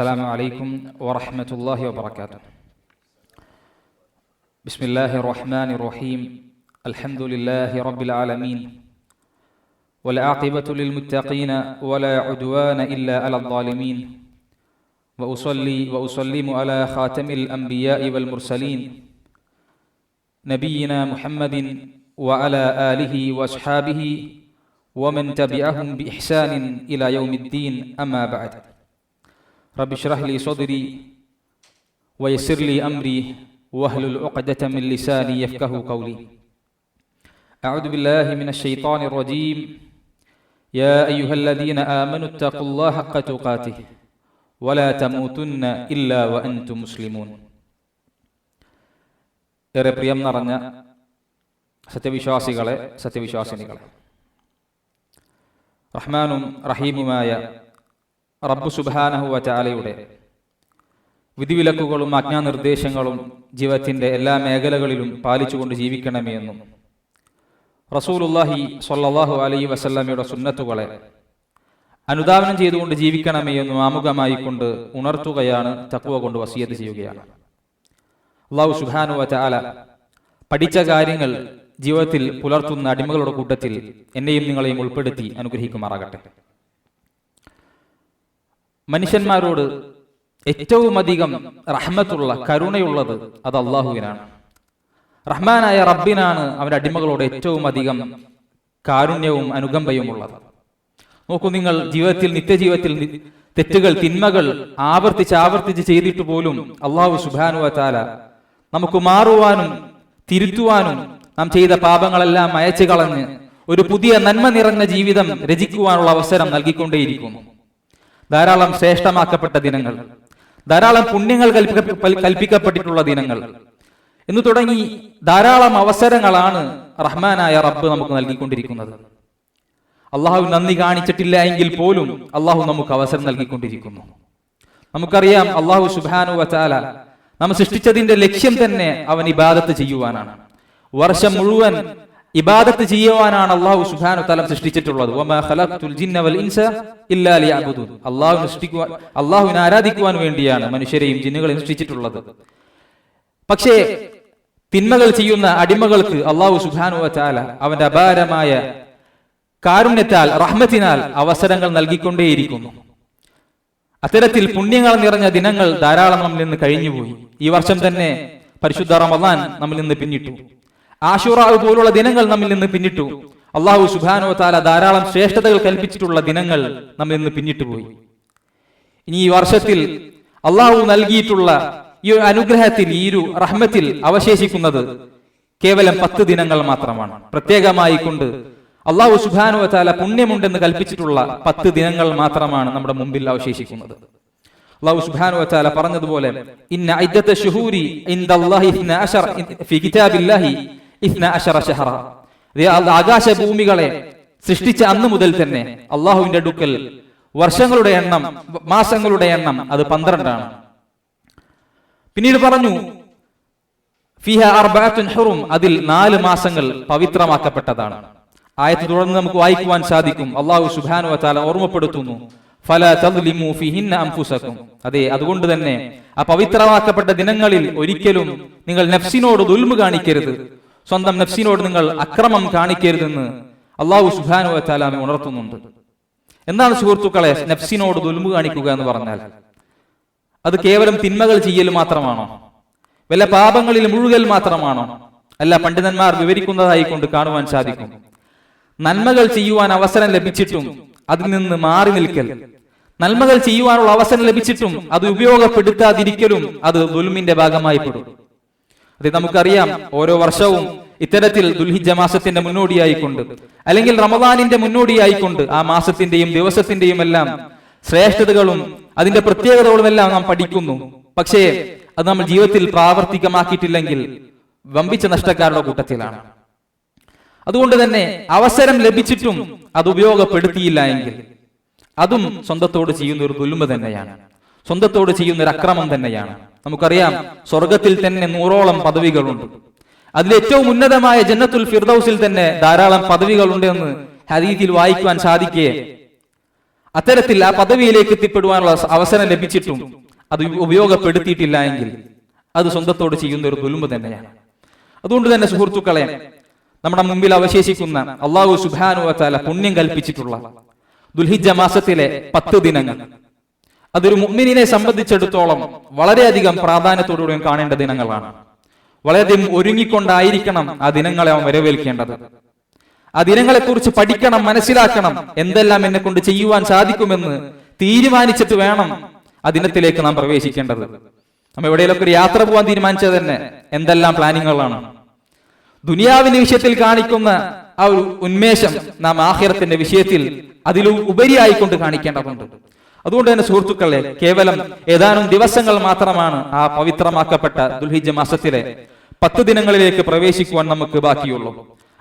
السلام عليكم ورحمة الله وبركاته. بسم الله الرحمن الرحيم. الحمد لله رب العالمين. والعاقبة للمتقين ولا عدوان إلا على الظالمين. وأصلي وأسلم على خاتم الأنبياء والمرسلين. نبينا محمد وعلى آله وأصحابه ومن تبعهم بإحسان إلى يوم الدين. أما بعد. رب اشرح لي صدري ويسر لي أمري واهلل عقدة من لساني يفقه قولي أعوذ بالله من الشيطان الرجيم يا أيها الذين آمنوا اتقوا الله حق تقاته ولا تموتن إلا وأنتم مسلمون ഏറെ പ്രിയം നിറഞ്ഞ സത്യവിശ്വാസികളെ സത്യവിശ്വാസിനികളെ റഹ്മാനും റഹീമുമായ റബ്ബു സുബാനഹുവ ചാലയുടെ വിധിവിലക്കുകളും ആജ്ഞാനിർദ്ദേശങ്ങളും ജീവിതത്തിന്റെ എല്ലാ മേഖലകളിലും പാലിച്ചുകൊണ്ട് ജീവിക്കണമേ എന്നും റസൂലുല്ലാഹി സൊല്ലാഹു അലൈ വസല്ലമയുടെ സുന്നത്തുകളെ അനുദാപനം ചെയ്തുകൊണ്ട് ജീവിക്കണമേ എന്നും ആമുഖമായി കൊണ്ട് ഉണർത്തുകയാണ് തക്കുവ കൊണ്ട് വസിയത്ത് ചെയ്യുകയാണ്. അള്ളാഹു സുബാനുവ ചാല പഠിച്ച കാര്യങ്ങൾ ജീവിതത്തിൽ പുലർത്തുന്ന അടിമകളുടെ കൂട്ടത്തിൽ എന്നെയും നിങ്ങളെയും ഉൾപ്പെടുത്തി അനുഗ്രഹിക്കുമാറാകട്ടെ. മനുഷ്യന്മാരോട് ഏറ്റവും അധികം റഹ്മത്തുള്ള കരുണയുള്ളത് അത് അള്ളാഹുവിനാണ്. റഹ്മാനായ റബ്ബിനാണ് അവന്റെ അടിമകളോട് ഏറ്റവും അധികം കാരുണ്യവും അനുകമ്പയും ഉള്ളത് നോക്കൂ നിങ്ങൾ ജീവിതത്തിൽ നിത്യജീവിതത്തിൽ തെറ്റുകൾ തിന്മകൾ ആവർത്തിച്ച് ആവർത്തിച്ച് ചെയ്തിട്ട് പോലും അള്ളാഹു സുബാനുവ താല നമുക്ക് മാറുവാനും തിരുത്തുവാനും നാം ചെയ്ത പാപങ്ങളെല്ലാം അയച്ചു കളഞ്ഞ് ഒരു പുതിയ നന്മ നിറഞ്ഞ ജീവിതം രചിക്കുവാനുള്ള അവസരം നൽകിക്കൊണ്ടേയിരിക്കുന്നു. ധാരാളം ശ്രേഷ്ഠമാക്കപ്പെട്ട ദിനങ്ങൾ. ധാരാളം പുണ്യങ്ങൾ കൽപ്പിക്ക- കൽപ്പിക്കപ്പെട്ടിട്ടുള്ള ദിനങ്ങൾ. എന്ന് തുടങ്ങി ധാരാളം അവസരങ്ങളാണ് റഹ്മാനായ റബ്ബ് നമുക്ക് നൽകിക്കൊണ്ടിരിക്കുന്നത്. അള്ളാഹു നന്ദി കാണിച്ചിട്ടില്ല എങ്കിൽ പോലും അള്ളാഹു നമുക്ക് അവസരം നൽകിക്കൊണ്ടിരിക്കുന്നു. നമുക്കറിയാം അള്ളാഹു സുബാനു വച്ചാല നാം സൃഷ്ടിച്ചതിന്റെ ലക്ഷ്യം തന്നെ അവൻ ഇബാദത്ത് ചെയ്യുവാനാണ്. വർഷം മുഴുവൻ ഇബാദത്ത് ചെയ്യുവാനാണ് അള്ളാഹു സുഖാനു തലം സൃഷ്ടിച്ചിട്ടുള്ളത്. സൃഷ്ടിക്കുവാൻ അള്ളാഹുവിനെ ആരാധിക്കുവാൻ വേണ്ടിയാണ് മനുഷ്യരെയും ജിന്നുകളെയും സൃഷ്ടിച്ചിട്ടുള്ളത്. പക്ഷേ തിന്മകൾ ചെയ്യുന്ന അടിമകൾക്ക് അള്ളാഹു സുഖാനു വച്ചാല അവന്റെ അപാരമായ കാരുണ്യത്താൽ റഹ്മത്തിനാൽ അവസരങ്ങൾ നൽകിക്കൊണ്ടേയിരിക്കുന്നു. അത്തരത്തിൽ പുണ്യങ്ങൾ നിറഞ്ഞ ദിനങ്ങൾ ധാരാളം നമ്മിൽ നിന്ന് കഴിഞ്ഞുപോയി. ഈ വർഷം തന്നെ പരിശുദ്ധ റമദാൻ നമ്മിൽ നിന്ന് പിന്നിട്ടു. ആഷുറാവ് പോലുള്ള ദിനങ്ങൾ നമ്മിൽ നിന്ന് പിന്നിട്ടു. അള്ളാഹു സുബാനോ താല ധാരാളം ശ്രേഷ്ഠതകൾ കൽപ്പിച്ചിട്ടുള്ള ദിനങ്ങൾ നമ്മിൽ നിന്ന് പിന്നിട്ടു പോയി. ഇനി ഈ വർഷത്തിൽ അള്ളാഹു നൽകിയിട്ടുള്ള ഈ അനുഗ്രഹത്തിൽ ഈ ഒരു റഹ്മത്തിൽ അവശേഷിക്കുന്നത് കേവലം പത്ത് ദിനങ്ങൾ മാത്രമാണ്. പ്രത്യേകമായി കൊണ്ട് അള്ളാഹു സുബാനോ താല പുണ്യമുണ്ടെന്ന് കൽപ്പിച്ചിട്ടുള്ള പത്ത് ദിനങ്ങൾ മാത്രമാണ് നമ്മുടെ മുമ്പിൽ അവശേഷിക്കുന്നത്. അള്ളാഹു സുബാനു വച്ചാല പറഞ്ഞതുപോലെ ഇന്ന ഐദ്ദത്ത ശുഹൂരി ഇൻദല്ലാഹി ഇസ്ന അശറ ഫി കിതാബില്ലാഹി അല്ല- ആകാശഭൂമികളെ സൃഷ്ടിച്ച അന്ന് മുതൽ തന്നെ അള്ളാഹുവിന്റെ അടുക്കൽ വർഷങ്ങളുടെ എണ്ണം മാസങ്ങളുടെ എണ്ണം അത് പന്ത്രണ്ടാണ്. പിന്നീട് പറഞ്ഞു ഫിഹ അതിൽ നാല് മാസങ്ങൾ പവിത്രമാക്കപ്പെട്ടതാണ്. ആയത്ത് തുടർന്ന് നമുക്ക് വായിക്കുവാൻ സാധിക്കും. അള്ളാഹു സുബാനു വച്ചാല ഓർമ്മപ്പെടുത്തുന്നു ഫല തദ്ലിമു ഫിഹിന്ന അംഫുസക്കും അതെ അതുകൊണ്ട് തന്നെ ആ പവിത്രമാക്കപ്പെട്ട ദിനങ്ങളിൽ ഒരിക്കലും നിങ്ങൾ നഫ്സിനോട് ദുൽമു കാണിക്കരുത്. സ്വന്തം നഫ്സിനോട് നിങ്ങൾ അക്രമം കാണിക്കരുതെന്ന് അള്ളാഹു സുബാനു വച്ചാലാമെ ഉണർത്തുന്നുണ്ട്. എന്താണ് സുഹൃത്തുക്കളെ നഫ്സിനോട് ദുൽമു കാണിക്കുക എന്ന് പറഞ്ഞാൽ? അത് കേവലം തിന്മകൾ ചെയ്യൽ മാത്രമാണോ? വല്ല പാപങ്ങളിൽ മുഴുകൽ മാത്രമാണോ? അല്ല പണ്ഡിതന്മാർ വിവരിക്കുന്നതായി കൊണ്ട് കാണുവാൻ സാധിക്കും. നന്മകൾ ചെയ്യുവാൻ അവസരം ലഭിച്ചിട്ടും അതിൽ നിന്ന് മാറി നിൽക്കൽ. നന്മകൾ ചെയ്യുവാനുള്ള അവസരം ലഭിച്ചിട്ടും അത് ഉപയോഗപ്പെടുത്താതിരിക്കലും അത് ദുൽമിന്റെ ഭാഗമായി പെടും. അത് നമുക്കറിയാം ഓരോ വർഷവും ഇത്തരത്തിൽ ദുൽഹിജ മാസത്തിന്റെ മുന്നോടിയായിക്കൊണ്ട് അല്ലെങ്കിൽ റമദാനിന്റെ മുന്നോടിയായിക്കൊണ്ട് ആ മാസത്തിന്റെയും ദിവസത്തിന്റെയും എല്ലാം ശ്രേഷ്ഠതകളും അതിന്റെ പ്രത്യേകതകളും എല്ലാം നാം പഠിക്കുന്നു. പക്ഷേ അത് നമ്മൾ ജീവിതത്തിൽ പ്രാവർത്തികമാക്കിയിട്ടില്ലെങ്കിൽ വമ്പിച്ച നഷ്ടക്കാരുടെ കൂട്ടത്തിലാണ്. അതുകൊണ്ട് തന്നെ അവസരം ലഭിച്ചിട്ടും അത് ഉപയോഗപ്പെടുത്തിയില്ല എങ്കിൽ അതും സ്വന്തത്തോട് ചെയ്യുന്ന ഒരു ദുൽമ തന്നെയാണ്. സ്വന്തത്തോട് ചെയ്യുന്ന ഒരു അക്രമം തന്നെയാണ്. നമുക്കറിയാം സ്വർഗത്തിൽ തന്നെ നൂറോളം പദവികളുണ്ട്. അതിൽ ഏറ്റവും ഉന്നതമായ ജന്നത്തുൽ ഫിർദൌസിൽ തന്നെ ധാരാളം പദവികളുണ്ട് എന്ന് ഹദീത്തിൽ വായിക്കുവാൻ സാധിക്കേ. അത്തരത്തിൽ ആ പദവിയിലേക്ക് എത്തിപ്പെടുവാനുള്ള അവസരം ലഭിച്ചിട്ടും അത് ഉപയോഗപ്പെടുത്തിയിട്ടില്ല എങ്കിൽ അത് സ്വന്തത്തോട് ചെയ്യുന്ന ഒരു ദുൽമ തന്നെയാണ്. അതുകൊണ്ട് തന്നെ സുഹൃത്തുക്കളെ നമ്മുടെ മുമ്പിൽ അവശേഷിക്കുന്ന അള്ളാഹു സുബാനുവത്താല പുണ്യം കൽപ്പിച്ചിട്ടുള്ള ദുൽഹിജ മാസത്തിലെ പത്ത് ദിനങ്ങൾ അതൊരു മുഅ്മിനിനെ സംബന്ധിച്ചിടത്തോളം വളരെയധികം പ്രാധാന്യത്തോടുകൂടി കാണേണ്ട ദിനങ്ങളാണ്. വളരെയധികം ഒരുങ്ങിക്കൊണ്ടായിരിക്കണം ആ ദിനങ്ങളെ അവൻ വരവേൽക്കേണ്ടത്. ആ ദിനങ്ങളെക്കുറിച്ച് പഠിക്കണം മനസ്സിലാക്കണം എന്തെല്ലാം എന്നെ കൊണ്ട് ചെയ്യുവാൻ സാധിക്കുമെന്ന് തീരുമാനിച്ചിട്ട് വേണം ആ ദിനത്തിലേക്ക് നാം പ്രവേശിക്കേണ്ടത്. നമ്മൾ എവിടെയെങ്കിലും ഒരു യാത്ര പോകാൻ തീരുമാനിച്ചത് തന്നെ എന്തെല്ലാം പ്ലാനിങ്ങുകളാണ്. ദുനിയാവിന്റെ വിഷയത്തിൽ കാണിക്കുന്ന ആ ഒരു ഉന്മേഷം നാം ആഹിറത്തിന്റെ വിഷയത്തിൽ അതിലും ഉപരിയായിക്കൊണ്ട് കാണിക്കേണ്ടതുണ്ട്. അതുകൊണ്ട് തന്നെ സുഹൃത്തുക്കളെ കേവലം ഏതാനും ദിവസങ്ങൾ മാത്രമാണ് ആ പവിത്രമാക്കപ്പെട്ട ദുൽഹിജ മാസത്തിലെ പത്ത് ദിനങ്ങളിലേക്ക് പ്രവേശിക്കുവാൻ നമുക്ക് ബാക്കിയുള്ളൂ.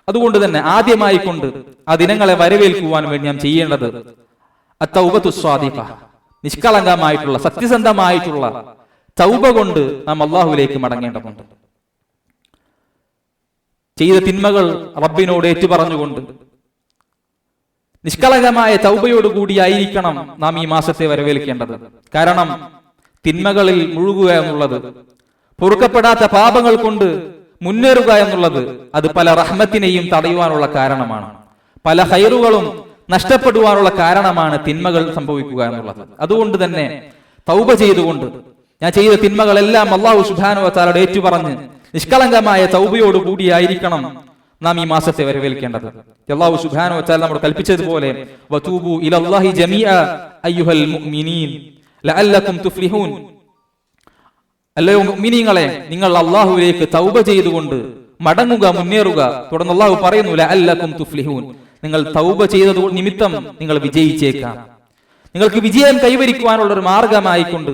അതുകൊണ്ട് തന്നെ ആദ്യമായി കൊണ്ട് ആ ദിനങ്ങളെ വരവേൽക്കുവാൻ വേണ്ടി നാം ചെയ്യേണ്ടത് അത്തൗബത്തു സ്വാദിഖ നിഷ്കളങ്കമായിട്ടുള്ള സത്യസന്ധമായിട്ടുള്ള തൗബ കൊണ്ട് നാം അള്ളാഹുവിലേക്ക് മടങ്ങേണ്ടതുണ്ട്. ചെയ്ത തിന്മകൾ റബ്ബിനോട് ഏറ്റുപറഞ്ഞുകൊണ്ട് നിഷ്കളങ്കമായ തൗബയോടുകൂടിയായിരിക്കണം നാം ഈ മാസത്തെ വരവേൽക്കേണ്ടത്. കാരണം തിന്മകളിൽ മുഴുകുക എന്നുള്ളത് പൊറുക്കപ്പെടാത്ത പാപങ്ങൾ കൊണ്ട് മുന്നേറുക എന്നുള്ളത് അത് പല റഹ്മത്തിനെയും തടയുവാനുള്ള കാരണമാണ്. പല ഹൈറുകളും നഷ്ടപ്പെടുവാനുള്ള കാരണമാണ് തിന്മകൾ സംഭവിക്കുക എന്നുള്ളത്. അതുകൊണ്ട് തന്നെ തൗബ ചെയ്തുകൊണ്ട് ഞാൻ ചെയ്ത തിന്മകളെല്ലാം അള്ളാഹു സുധാനുവച്ചാലോട് ഏറ്റുപറഞ്ഞ് നിഷ്കളങ്കമായ തൗബയോട് കൂടിയായിരിക്കണം നാം ഈ മാസത്തെ വരവേൽക്കേണ്ടത്. അള്ളാഹു സുബാനു വച്ചാൽ നമ്മൾ കൽപ്പിച്ചതുപോലെ അല്ലയോ മുഅ്മിനീങ്ങളെ നിങ്ങൾ അള്ളാഹുവിലേക്ക് തൗബ ചെയ്തുകൊണ്ട് മടങ്ങുക മുന്നേറുക. തുടർന്ന് അള്ളാഹു പറയുന്നു അല്ലക്കും തുഫ്ലിഹൂൻ. നിങ്ങൾ തൗബ ചെയ്തത് നിമിത്തം നിങ്ങൾ വിജയിച്ചേക്കാം. നിങ്ങൾക്ക് വിജയം കൈവരിക്കുവാനുള്ള ഒരു മാർഗമായിക്കൊണ്ട്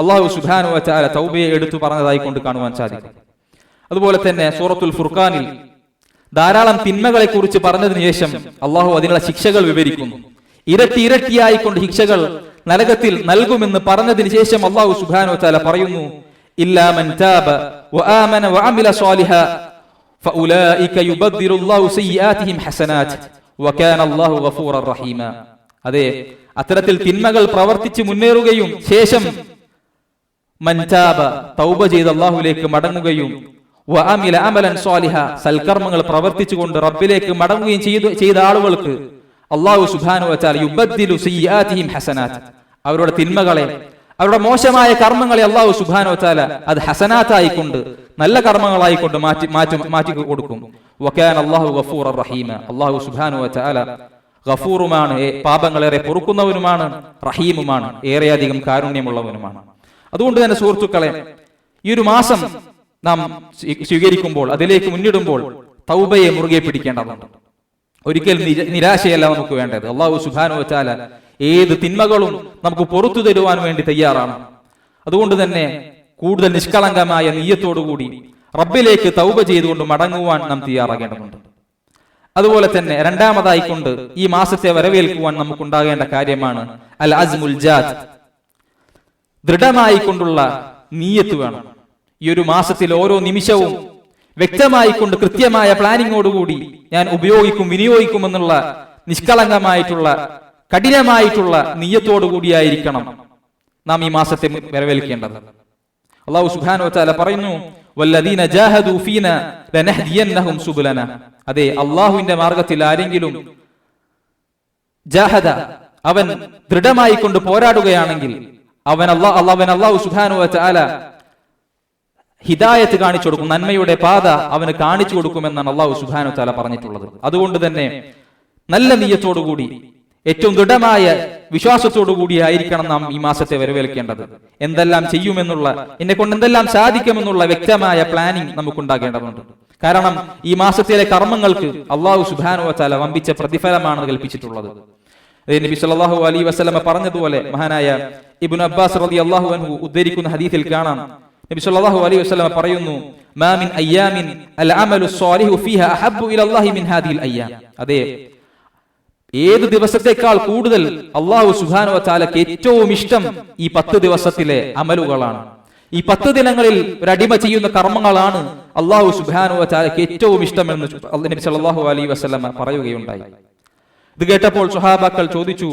അള്ളാഹു സുബാനു വച്ചാല തൗബയെ എടുത്തു പറഞ്ഞതായിക്കൊണ്ട് കാണുവാൻ സാധിക്കും. അതുപോലെ തന്നെ സൂറത്തുൽ ഫുർഖാനിൽ ധാരാളം തിന്മകളെക്കുറിച്ച് പറഞ്ഞതിനു ശേഷം അള്ളാഹു അതിനുള്ള ശിക്ഷകൾ വിവരിക്കുന്നു. ഇരട്ടി ഇരട്ടിയായിക്കൊണ്ട് ശിക്ഷകൾ നരകത്തിൽ നൽകുമെന്ന് പറഞ്ഞതിന് ശേഷം അള്ളാഹു സുബാനോ ചാല പറയുന്നു അതെ അത്തരത്തിൽ തിന്മകൾ പ്രവർത്തിച്ച് മുന്നേറുകയും ശേഷം മൻചാബ തൗബ ചെയ്ത് അള്ളാഹുലേക്ക് മടങ്ങുകയും വഅമില അമലൻ സ്വാലിഹ. സൽക്കർമ്മങ്ങൾ പ്രവർത്തിച്ചുകൊണ്ട് റബ്ബിലേക്ക് മടങ്ങുകയും ചെയ്തു ചെയ്ത ആളുകൾക്ക് അള്ളാഹു സുബാനു വച്ചാൽ യുബദ്ദിലു സയ്യാത്തിഹിം ഹസനാത്ത് അവരുടെ തിന്മകളെ അവരുടെ മോശമായ കർമ്മങ്ങളെ അള്ളാഹു സുബാനു വച്ചാല അത് ഹസനാത്തായിക്കൊണ്ട് നല്ല കർമ്മങ്ങളായിക്കൊണ്ട് മാറ്റി മാറ്റി മാറ്റി കൊടുക്കും. വക്കാൻ അള്ളാഹു ഗഫൂർ റഹീമ. അള്ളാഹു സുബാനു വച്ചാല ഗഫൂറുമാണ് പാപങ്ങളേറെ പൊറുക്കുന്നവനുമാണ് റഹീമുമാണ് ഏറെയധികം കാരുണ്യമുള്ളവനുമാണ്. അതുകൊണ്ട് തന്നെ സുഹൃത്തുക്കളെ ഈ ഒരു മാസം നാം സ്വീ- സ്വീകരിക്കുമ്പോൾ അതിലേക്ക് മുന്നിടുമ്പോൾ തൗബയെ മുറുകെ പിടിക്കേണ്ടതുണ്ട്. ഒരിക്കലും നിര- നിരാശയല്ല നമുക്ക് വേണ്ടത്. അള്ളാഹു സുഖാനു വെച്ചാൽ ഏത് തിന്മകളും നമുക്ക് പുറത്തു തരുവാൻ വേണ്ടി തയ്യാറാണ്. അതുകൊണ്ട് തന്നെ കൂടുതൽ നിഷ്കളങ്കമായ നീയത്തോടുകൂടി റബ്ബിലേക്ക് തൗബ ചെയ്തുകൊണ്ട് മടങ്ങുവാൻ നാം തയ്യാറാകേണ്ടതുണ്ട്. അതുപോലെ തന്നെ രണ്ടാമതായി കൊണ്ട് ഈ മാസത്തെ വരവേൽക്കുവാൻ നമുക്കുണ്ടാകേണ്ട കാര്യമാണ് അൽ അസ്മുൽ ജാദ് ദൃഢമായി കൊണ്ടുള്ള നീയത്ത് വേണം. ഈ ഒരു മാസത്തിൽ ഓരോ നിമിഷവും വ്യക്തമായി കൊണ്ട് കൃത്യമായ പ്ലാനിങ്ങോടുകൂടി ഞാൻ ഉപയോഗിക്കും വിനിയോഗിക്കും എന്നുള്ള നിഷ്കളങ്കമായിട്ടുള്ള കഠിനമായിട്ടുള്ള നീയത്തോടു കൂടിയായിരിക്കണം നാം ഈ മാസത്തെ വരവേൽക്കേണ്ടത്. അള്ളാഹു സുബ്ഹാനഹു വതആല പറയുന്നു അതെ അള്ളാഹുവിന്റെ മാർഗത്തിൽ ആരെങ്കിലും ജാഹദ അവൻ ദൃഢമായി കൊണ്ട് പോരാടുകയാണെങ്കിൽ അവൻ അള്ളാഹ് അവൻ അള്ളാഹു സുബ്ഹാനഹു വതആല ഹിദായത്ത് കാണിച്ചു കൊടുക്കും നന്മയുടെ പാത അവന് കാണിച്ചു കൊടുക്കുമെന്നാണ് അള്ളാഹു സുബ്ഹാനഹു താല പറഞ്ഞിട്ടുള്ളത്. അതുകൊണ്ട് തന്നെ നല്ല നീയത്തോടുകൂടി ഏറ്റവും ദൃഢമായ വിശ്വാസത്തോടു കൂടി ആയിരിക്കണം നാം ഈ മാസത്തെ വരവേൽക്കേണ്ടത്. എന്തെല്ലാം ചെയ്യുമെന്നുള്ള എന്നെ കൊണ്ട് എന്തെല്ലാം സാധിക്കുമെന്നുള്ള വ്യക്തമായ പ്ലാനിങ് നമുക്കുണ്ടാകേണ്ടതുണ്ട്. കാരണം ഈ മാസത്തിലെ കർമ്മങ്ങൾക്ക് അള്ളാഹു സുബാനു വച്ചാല വമ്പിച്ച പ്രതിഫലമാണ് കൽപ്പിച്ചിട്ടുള്ളത്. നബി സല്ലല്ലാഹു അലൈഹി വസല്ലമ പറഞ്ഞതുപോലെ മഹാനായ ഇബുൻ അബ്ബാസ് അള്ളാഹു അൻഹു ഉദ്ധരിക്കുന്ന ഹദീസിൽ കാണാം. നബി സല്ലല്ലാഹു അലൈഹി വസല്ലമ പറയുന്നു മാ മിൻ അയ്യാമിൻ അൽ അമലു സ്വാലിഹു ഫീഹ അഹബ്ബു ഇലല്ലാഹി മിൻ ഹാദിഹിൽ അയ്യാം. അതെ ഏത് ദിവസത്തേക്കാൾ കൂടുതൽ അള്ളാഹു വ വച്ചാലക്ക് ഏറ്റവും ഇഷ്ടം ഈ പത്ത് ദിവസത്തിലെ അമലുകളാണ്. ഈ പത്ത് ദിനങ്ങളിൽ ഒരു അടിമ ചെയ്യുന്ന കർമ്മങ്ങളാണ് അള്ളാഹു സുബാനു വച്ചാലക്ക് ഏറ്റവും ഇഷ്ടമെന്ന് നബി സല്ലല്ലാഹു അലൈഹി വസല്ലമ പറയുകയുണ്ടായി. ഇത് കേട്ടപ്പോൾ സുഹാബാക്കൾ ചോദിച്ചു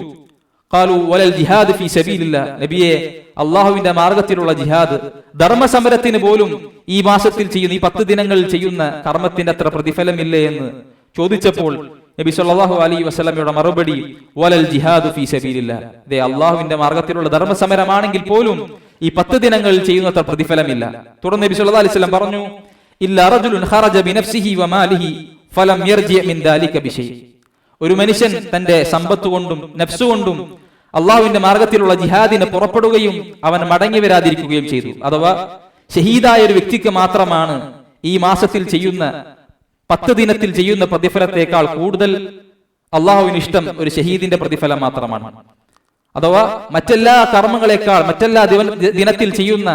ഖാലു വലൽ ജിഹാദ് ഫി സബീലില്ല. നബിയെ അള്ളാഹുവിന്റെ മാർഗത്തിലുള്ള ജിഹാദ്. ധർമ്മസമരത്തിന് പോലും ഈ മാസത്തിൽ ചെയ്യുന്ന ഈ പത്ത് ദിനങ്ങളിൽ ചെയ്യുന്ന കർമ്മത്തിന്റെ അത്ര പ്രതിഫലമില്ലേ എന്ന് ചോദിച്ചപ്പോൾ നബി സല്ലാഹു അലൈ വസ്ലമയുടെ മറുപടി വലൽ ജിഹാദ് ഫീ സബീലില്ല. ദേ അള്ളാഹുവിന്റെ മാർഗത്തിലുള്ള ധർമ്മസമരമാണെങ്കിൽ പോലും ഈ പത്ത് ദിനങ്ങളിൽ ചെയ്യുന്നത്ര പ്രതിഫലമില്ല. തുടർന്ന് നബി സല്ലാ അലൈഹി പറഞ്ഞു ഇല്ല റജുലുൻ ഖറജ വമാലിഹി ഫലം യർജിയ മിൻ ദാലിക ഒരു മനുഷ്യൻ തന്റെ സമ്പത്ത് കൊണ്ടും നഫ്സ് കൊണ്ടും അള്ളാഹുവിന്റെ മാർഗത്തിലുള്ള ജിഹാദിന് പുറപ്പെടുകയും അവൻ മടങ്ങി വരാതിരിക്കുകയും ചെയ്തു. അഥവാ ഷഹീദായ ഒരു വ്യക്തിക്ക് മാത്രമാണ് ഈ മാസത്തിൽ ചെയ്യുന്ന പത്ത് ദിനത്തിൽ ചെയ്യുന്ന പ്രതിഫലത്തേക്കാൾ കൂടുതൽ അള്ളാഹുവിന് ഇഷ്ടം ഒരു ഷഹീദിന്റെ പ്രതിഫലം മാത്രമാണ്. അഥവാ മറ്റെല്ലാ കർമ്മങ്ങളെക്കാൾ മറ്റെല്ലാ ദിനത്തിൽ ചെയ്യുന്ന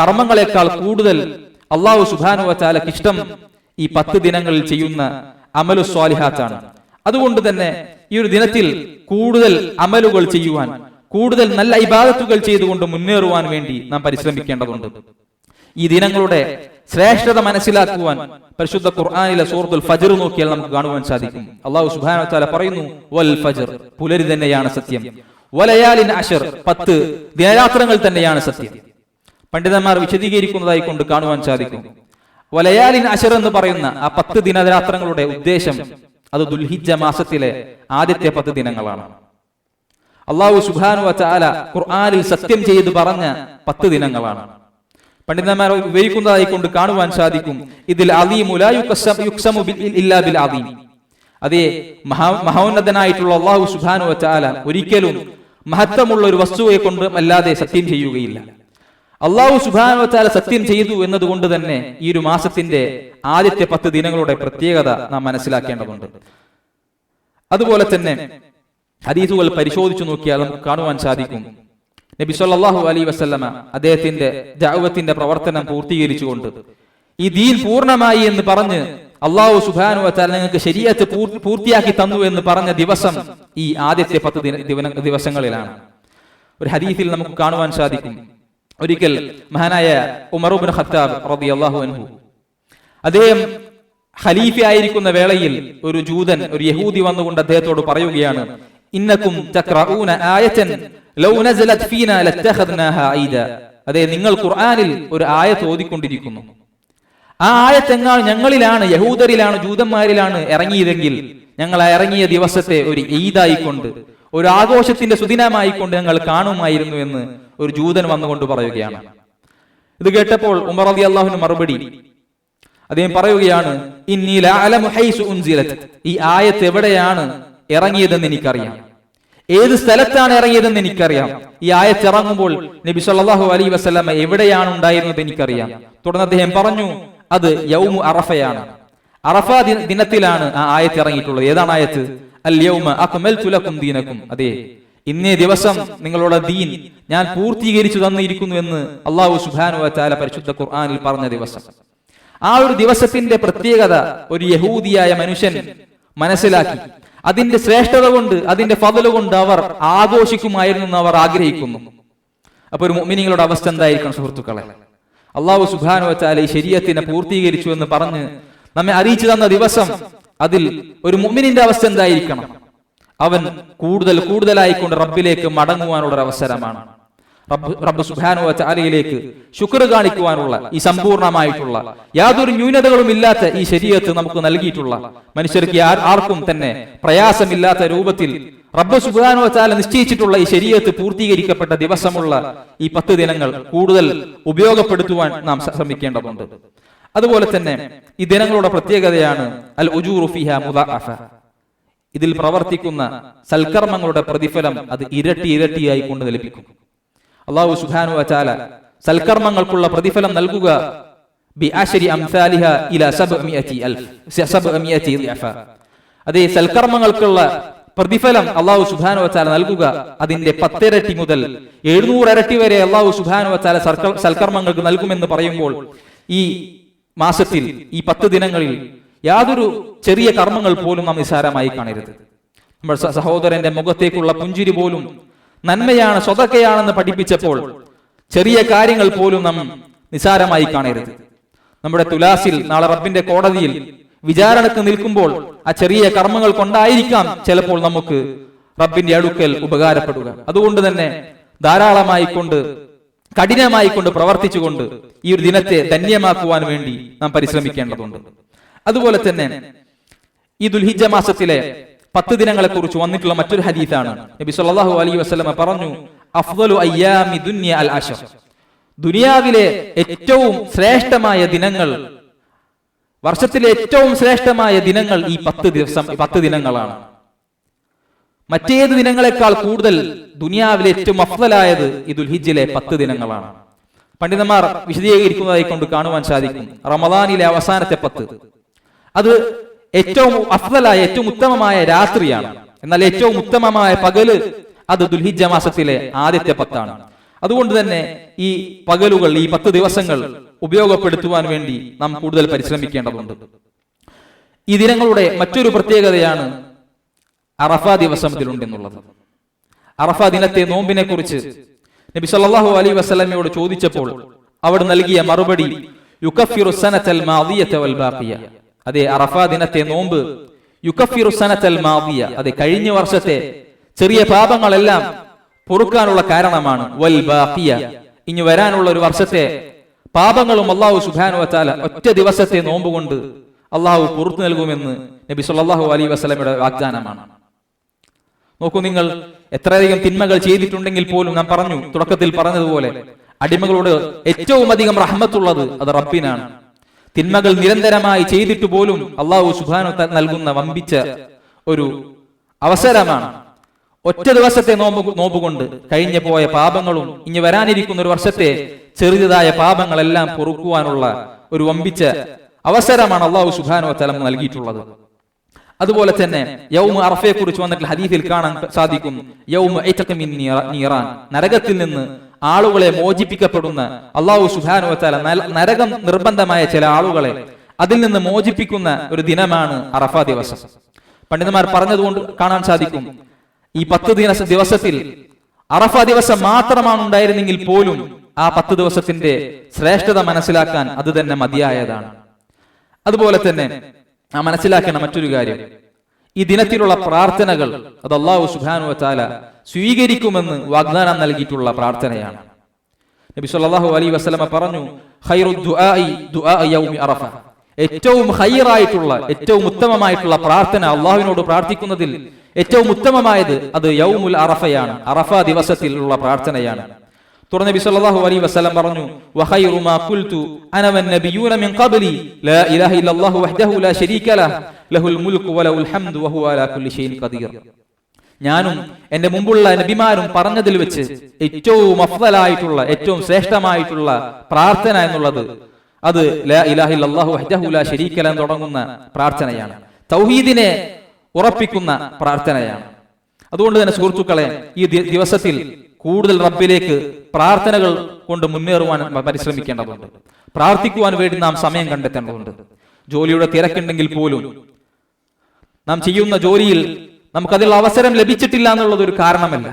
കർമ്മങ്ങളെക്കാൾ കൂടുതൽ അള്ളാഹു സുബാനു ഇഷ്ടം ഈ പത്ത് ദിനങ്ങളിൽ ചെയ്യുന്ന അമലു സ്വാലിഹാത്താണ്. അതുകൊണ്ട് തന്നെ ഈ ഒരു ദിനത്തിൽ കൂടുതൽ അമലുകൾ ചെയ്യുവാൻ കൂടുതൽ നല്ല ഇബാദത്തുകൾ ചെയ്തുകൊണ്ട് മുന്നേറുവാൻ വേണ്ടി നാം പരിശ്രമിക്കേണ്ടതുണ്ട്. ഈ ദിനങ്ങളുടെ ശ്രേഷ്ഠത മനസ്സിലാക്കുവാൻ പരിശുദ്ധ ഖുർആാനിലെ സൂറത്തുൽ ഫജർ നോക്കിയാൽ നമുക്ക് കാണുവാൻ സാധിക്കും. അള്ളാഹു സുബാന താല പറയുന്നു വൽ ഫജർ പുലരി തന്നെയാണ് സത്യം. വലയാലിൻ അഷർ പത്ത് ദിനരാത്രങ്ങൾ തന്നെയാണ് സത്യം. പണ്ഡിതന്മാർ വിശദീകരിക്കുന്നതായി കൊണ്ട് കാണുവാൻ സാധിക്കും. വലയാലിൻ അഷർ എന്ന് പറയുന്ന ആ പത്ത് ദിനരാത്രങ്ങളുടെ ഉദ്ദേശം അത് ദുൽഹിജ മാസത്തിലെ ആദ്യത്തെ പത്ത് ദിനങ്ങളാണ്. അള്ളാഹു സുബാനു വച്ചാല ഖുർആാനിൽ സത്യം ചെയ്ത് പറഞ്ഞ പത്ത് ദിനങ്ങളാണ്. പണ്ഡിതന്മാർ ഉപയോഗിക്കുന്നതായി കൊണ്ട് കാണുവാൻ സാധിക്കും ഇതിൽ അലീം അതേ മഹാ മഹോന്നതനായിട്ടുള്ള അള്ളാഹു സുബാനു വച്ചാല ഒരിക്കലും മഹത്വമുള്ള ഒരു വസ്തുവെ കൊണ്ട് അല്ലാതെ സത്യം ചെയ്യുകയില്ല. അള്ളാഹു സുബാനു വച്ചാല സത്യം ചെയ്തു എന്നതുകൊണ്ട് തന്നെ ഈ ഒരു മാസത്തിന്റെ ആദ്യത്തെ പത്ത് ദിനങ്ങളുടെ പ്രത്യേകത നാം മനസ്സിലാക്കേണ്ടതുണ്ട്. അതുപോലെ തന്നെ ഹദീസുകൾ പരിശോധിച്ചു നോക്കിയാൽ നമുക്ക് കാണുവാൻ സാധിക്കും. നബി സല്ലാഹു അലൈഹി വസല്ലമ അദ്ദേഹത്തിന്റെ ദഅവത്തിന്റെ പ്രവർത്തനം പൂർത്തീകരിച്ചുകൊണ്ട് ഈ ദീൻ പൂർണമായി എന്ന് പറഞ്ഞ് അള്ളാഹു സുബാനു വച്ചാൽ നിങ്ങൾക്ക് ശരിയത്ത് പൂർത്തിയാക്കി തന്നു എന്ന് പറഞ്ഞ ദിവസം ഈ ആദ്യത്തെ പത്ത് ദിവസങ്ങളിലാണ്. ഒരു ഹദീസിൽ നമുക്ക് കാണുവാൻ സാധിക്കും. ഒരിക്കൽ മഹാനായ ഉമറുബിൻ ഖത്താബ് അള്ളാഹു അൻഹു. അദ്ദേഹം ഖലീഫ ആയിരിക്കുന്ന വേളയിൽ ഒരു ജൂതൻ ഒരു യഹൂദി വന്നുകൊണ്ട് അദ്ദേഹത്തോട് പറയുകയാണ് ഇന്നക്കും ആയതൻ ലൗ നസലത് ഫീനാ അതെ നിങ്ങൾ ഖുർആനിൽ ഒരു ആയത്ത് ഓതിക്കൊണ്ടിരിക്കുന്നു ആ ആയത്തെങ്ങാൾ ഞങ്ങളിലാണ് യഹൂദരിലാണ് ജൂതന്മാരിലാണ് ഇറങ്ങിയതെങ്കിൽ ഞങ്ങൾ ആ ഇറങ്ങിയ ദിവസത്തെ ഒരു ഈദായിക്കൊണ്ട് ഒരു ആഘോഷത്തിന്റെ സുദിനമായിക്കൊണ്ട് ഞങ്ങൾ കാണുമായിരുന്നു എന്ന് ഒരു ജൂതൻ വന്നുകൊണ്ട് പറയുകയാണ്. ഇത് കേട്ടപ്പോൾ ഉമർ അലി അള്ളാഹുവിന് മറുപടി. അദ്ദേഹം പറയുകയാണ്. ഈ ആയത്ത് എവിടെയാണ് ഇറങ്ങിയതെന്ന് എനിക്കറിയാം. ഏത് സ്ഥലത്താണ് ഇറങ്ങിയതെന്ന് എനിക്കറിയാം. ഈ ആയത്ത് ഇറങ്ങുമ്പോൾ നബി സല്ലല്ലാഹു അലൈഹി വസല്ലമ എവിടെയാണ് ഉണ്ടായിരുന്നത് എനിക്കറിയാം. തുടർന്ന് അദ്ദേഹം പറഞ്ഞു അത് യൗമു അറഫയാണ്. അറഫ ദിനത്തിലാണ് ആ ആയത്ത് ഇറങ്ങിയിട്ടുള്ളത്. ഏതാണ് ആയത്ത്? അൽ യൗമ അക്മൽതു ലക്കും ദീനക്കും അതെ ഇന്നേ ദിവസം നിങ്ങളുടെ ദീൻ ഞാൻ പൂർത്തീകരിച്ചു തന്നിരിക്കുന്നു എന്ന് അള്ളാഹു സുഹാനു തആല പരിശുദ്ധ ഖുർആാനിൽ പറഞ്ഞ ദിവസം. ആ ഒരു ദിവസത്തിന്റെ പ്രത്യേകത ഒരു യഹൂദിയായ മനുഷ്യൻ മനസ്സിലാക്കി. അതിന്റെ ശ്രേഷ്ഠത കൊണ്ട് അതിന്റെ ഫതൽ കൊണ്ട് അവർ ആഘോഷിക്കുമായിരുന്നു എന്ന് അവർ ആഗ്രഹിക്കുന്നു. അപ്പൊ ഒരു മിനിങ്ങളുടെ അവസ്ഥ എന്തായിരിക്കണം സുഹൃത്തുക്കളെ? അള്ളാഹു സുബാനു വച്ചാൽ ഈ ശരീരത്തിനെ പൂർത്തീകരിച്ചു എന്ന് പറഞ്ഞ് നമ്മെ അറിയിച്ചു തന്ന ദിവസം അതിൽ ഒരു മുമ്മിനിന്റെ അവസ്ഥ എന്തായിരിക്കണം? അവൻ കൂടുതൽ കൂടുതലായിക്കൊണ്ട് റബ്ബിലേക്ക് മടങ്ങുവാനുള്ള ഒരു അവസരമാണ്. റബ്ബ് റബ്ബ് സുബാനു ചാലയിലേക്ക് ശുക്ർ കാണിക്കുവാനുള്ള ഈ സമ്പൂർണമായിട്ടുള്ള യാതൊരു ന്യൂനതകളും ഇല്ലാത്ത ഈ ശരീരത്ത് നമുക്ക് നൽകിയിട്ടുള്ള മനുഷ്യർക്ക് ആർക്കും തന്നെ പ്രയാസമില്ലാത്ത രൂപത്തിൽ റബ്ബ് സുബാനു ചാല നിശ്ചയിച്ചിട്ടുള്ള ഈ ശരീരത്ത് പൂർത്തീകരിക്കപ്പെട്ട ദിവസമുള്ള ഈ പത്ത് ദിനങ്ങൾ കൂടുതൽ ഉപയോഗപ്പെടുത്തുവാൻ നാം ശ്രമിക്കേണ്ടതുണ്ട്. അതുപോലെ തന്നെ ഈ ദിനങ്ങളുടെ പ്രത്യേകതയാണ് അൽ ഉജൂറു മുദ ഇതിൽ പ്രവർത്തിക്കുന്ന സൽക്കർമ്മങ്ങളുടെ പ്രതിഫലം അത് ഇരട്ടി ഇരട്ടിയായി കൊണ്ട് ലഭിക്കും. അള്ളാഹു സുഖാനു വച്ചാല സൽക്കർമ്മങ്ങൾക്കുള്ള പ്രതിഫലം നൽകുക. അതേ സൽക്കർമ്മങ്ങൾക്കുള്ള പ്രതിഫലം അള്ളാഹു സുഖാനു വച്ചാല നൽകുക. അതിന്റെ പത്തിരട്ടി മുതൽ എഴുന്നൂറ് ഇരട്ടി വരെ അള്ളാഹു സുഖാനു വച്ചാല സൽക്കർമ്മങ്ങൾക്ക് നൽകുമെന്ന് പറയുമ്പോൾ ഈ മാസത്തിൽ ഈ പത്ത് ദിനങ്ങളിൽ യാതൊരു ചെറിയ കർമ്മങ്ങൾ പോലും നാം നിസാരമായി കാണരുത്. നമ്മൾ സഹോദരന്റെ മുഖത്തേക്കുള്ള പുഞ്ചിരി പോലും നന്മയാണ് സ്വതക്കയാണെന്ന് പഠിപ്പിച്ചപ്പോൾ ചെറിയ കാര്യങ്ങൾ പോലും നാം നിസാരമായി കാണരുത്. നമ്മുടെ തുലാസിൽ നാളെ റബ്ബിന്റെ കോടതിയിൽ വിചാരണക്ക് നിൽക്കുമ്പോൾ ആ ചെറിയ കർമ്മങ്ങൾ കൊണ്ടായിരിക്കാം ചിലപ്പോൾ നമുക്ക് റബ്ബിന്റെ അടുക്കൽ ഉപകാരപ്പെടുക. അതുകൊണ്ട് തന്നെ ധാരാളമായി കൊണ്ട് കഠിനമായി കൊണ്ട് പ്രവർത്തിച്ചുകൊണ്ട് ഈ ഒരു ദിനത്തെ ധന്യമാക്കുവാൻ വേണ്ടി നാം പരിശ്രമിക്കേണ്ടതുണ്ട്. അതുപോലെ തന്നെ ഈ ദുൽഹിജ മാസത്തിലെ പത്ത് ദിനങ്ങളെ കുറിച്ച് വന്നിട്ടുള്ള മറ്റൊരു ഹദീസാണ്. നബി സല്ലല്ലാഹു അലൈഹി വസ്ലമ പറഞ്ഞു അഫ്ദലു അയ്യാമി ദുനിയ അൽ ദുനിയാവിലെ ഏറ്റവും ശ്രേഷ്ഠമായ ദിനങ്ങൾ വർഷത്തിലെ ഏറ്റവും ശ്രേഷ്ഠമായ ദിനങ്ങൾ ഈ പത്ത് ദിവസം പത്ത് ദിനങ്ങളാണ്. മറ്റേത് ദിനങ്ങളെക്കാൾ കൂടുതൽ ദുനിയാവിലെ ഏറ്റവും അഫ്ദലായത് ഈ ദുൽഹിജിലെ പത്ത് ദിനങ്ങളാണ്. പണ്ഡിതന്മാർ വിശദീകരിക്കുന്നതായി കൊണ്ട് കാണുവാൻ സാധിക്കും. റമദാനിലെ അവസാനത്തെ പത്ത്. അത് ഏറ്റവും അഫ്ലായ ഏറ്റവും ഉത്തമമായ രാത്രിയാണ്. എന്നാൽ ഏറ്റവും ഉത്തമമായ പകൽ അത് ദുൽഹിജ മാസത്തിലെ ആദ്യത്തെ പത്താണ്. അതുകൊണ്ട് തന്നെ ഈ പകലുകൾ ഈ പത്ത് ദിവസങ്ങൾ ഉപയോഗപ്പെടുത്തുവാൻ വേണ്ടി നാം കൂടുതൽ പരിശ്രമിക്കേണ്ടതുണ്ട്. ഈ ദിനങ്ങളുടെ മറ്റൊരു പ്രത്യേകതയാണ് അറഫ ദിവസത്തിലുണ്ടെന്നുള്ളത് അറഫ ദിനത്തെ നോമ്പിനെ കുറിച്ച് നബി സല്ലാഹു അലൈഹി വസ്ലമയോട് ചോദിച്ചപ്പോൾ അവിടെ നൽകിയ മറുപടി വൽ ബാഖിയ. അതെ അറഫ ദിനത്തെ നോമ്പ് യുകഫിറു സനതൽ മാദിയ. അതെ കഴിഞ്ഞ വർഷത്തെ ചെറിയ പാപങ്ങളെല്ലാം പൊറുക്കാനുള്ള കാരണമാണ് വൽ ബാഖിയ. ഇനി വരാനുള്ള ഒരു വർഷത്തെ പാപങ്ങളും അള്ളാഹു വ വച്ചാല ഒറ്റ ദിവസത്തെ നോമ്പ് കൊണ്ട് അള്ളാഹു പുറത്തു നൽകുമെന്ന് നബി സല്ലല്ലാഹു അലൈഹി വസല്ലമയുടെ വാഗ്ദാനമാണ്. നോക്കൂ നിങ്ങൾ എത്രയധികം തിന്മകൾ ചെയ്തിട്ടുണ്ടെങ്കിൽ പോലും ഞാൻ പറഞ്ഞു തുടക്കത്തിൽ പറഞ്ഞതുപോലെ അടിമകളോട് ഏറ്റവും അധികം റഹ്മത്തുള്ളത് അത് റബ്ബിനാണ്. തിന്മകൾ നിരന്തരമായി ചെയ്തിട്ട് പോലും അള്ളാഹു സുബാനു നൽകുന്ന വമ്പിച്ച ഒരു അവസരമാണ്. ഒറ്റ ദിവസത്തെ നോമ്പ് നോമ്പുകൊണ്ട് കഴിഞ്ഞു പോയ പാപങ്ങളും ഇനി വരാനിരിക്കുന്ന ഒരു വർഷത്തെ ചെറുതായ പാപങ്ങളെല്ലാം പൊറുക്കുവാനുള്ള ഒരു വമ്പിച്ച അവസരമാണ് അള്ളാഹു സുബാനു തലം നൽകിയിട്ടുള്ളത്. അതുപോലെ തന്നെ യൗമ അറഫയെ കുറിച്ച് വന്നിട്ടുള്ള ഹദീഫിൽ കാണാൻ സാധിക്കും. യൗമ നീറാൻ. നരകത്തിൽ നിന്ന് ആളുകളെ മോചിപ്പിക്കപ്പെടുന്ന അള്ളാഹു സുബാനു വെച്ചാൽ നരകം നിർബന്ധമായ ചില ആളുകളെ അതിൽ നിന്ന് മോചിപ്പിക്കുന്ന ഒരു ദിനമാണ് അറഫ ദിവസം. പണ്ഡിതന്മാർ പറഞ്ഞതുകൊണ്ട് കാണാൻ സാധിക്കും. ഈ പത്ത് ദിന ദിവസത്തിൽ അറഫ ദിവസം മാത്രമാണ് ഉണ്ടായിരുന്നെങ്കിൽ പോലും ആ പത്ത് ദിവസത്തിന്റെ ശ്രേഷ്ഠത മനസ്സിലാക്കാൻ അത് തന്നെ മതിയായതാണ്. അതുപോലെ തന്നെ ആ മനസ്സിലാക്കേണ്ട മറ്റൊരു കാര്യം. ഈ ദിനത്തിലുള്ള പ്രാർത്ഥനകൾ അത് അള്ളാഹു സുബാനു വച്ചാല സ്വീകരിക്കുമെന്ന് വാഗ്ദാനം നൽകിയിട്ടുള്ള പ്രാർത്ഥനയാണ്. നബി സല്ലാഹു അലൈഹി വസല്ലമ പറഞ്ഞു ഏറ്റവും ഹൈറായിട്ടുള്ള ഏറ്റവും ഉത്തമമായിട്ടുള്ള പ്രാർത്ഥന അള്ളാഹുവിനോട് പ്രാർത്ഥിക്കുന്നതിൽ ഏറ്റവും ഉത്തമമായത് അത് യൗമുൽ അറഫയാണ് അറഫ ദിവസത്തിലുള്ള പ്രാർത്ഥനയാണ്. തുടർന്ന് നബി സല്ലല്ലാഹു അലൈഹി വസല്ലം പറഞ്ഞു വഖൈറു മാ ഖുൽതു അന വൻ നബിയൂന മിൻ ഖബ്ലി. ലാ ഇലാഹ ഇല്ലല്ലാഹു വഹ്ദഹു ലാ ശരീക ലഹു. ലഹുൽ മുൽക്കു വലഹുൽ ഹംദു വഹുവ അലാ കുല്ലി ഷൈഇൻ ഖദീർ. ഞാനും എന്റെ മുമ്പുള്ള നബിമാരും പറഞ്ഞതിൽ വെച്ച് ഏറ്റവും അഫ്ദലായിട്ടുള്ള ഏറ്റവും ശ്രേഷ്ഠമായിട്ടുള്ള പ്രാർത്ഥന എന്നുള്ളത് അത് ലാ ഇലാഹ ഇല്ലല്ലാഹു വഹ്ദഹു ലാ ശരീക എന്ന് തുടങ്ങുന്ന പ്രാർത്ഥനയാണ്. തൗഹീദിനെ ഉറപ്പിക്കുന്ന പ്രാർത്ഥനയാണ്. അതുകൊണ്ട് തന്നെ സുഹൃത്തുക്കളെ ഈ ദിവസത്തിൽ കൂടുതൽ റബ്ബിലേക്ക് പ്രാർത്ഥനകൾ കൊണ്ട് മുന്നേറുവാൻ പരിശ്രമിക്കേണ്ടതുണ്ട്. പ്രാർത്ഥിക്കുവാൻ വേണ്ടി നാം സമയം കണ്ടെത്തേണ്ടതുണ്ട്. ജോലിയുടെ തിരക്കുണ്ടെങ്കിൽ പോലും നാം ചെയ്യുന്ന ജോലിയിൽ നമുക്കതിനുള്ള അവസരം ലഭിച്ചിട്ടില്ല എന്നുള്ളത് ഒരു കാരണമല്ല.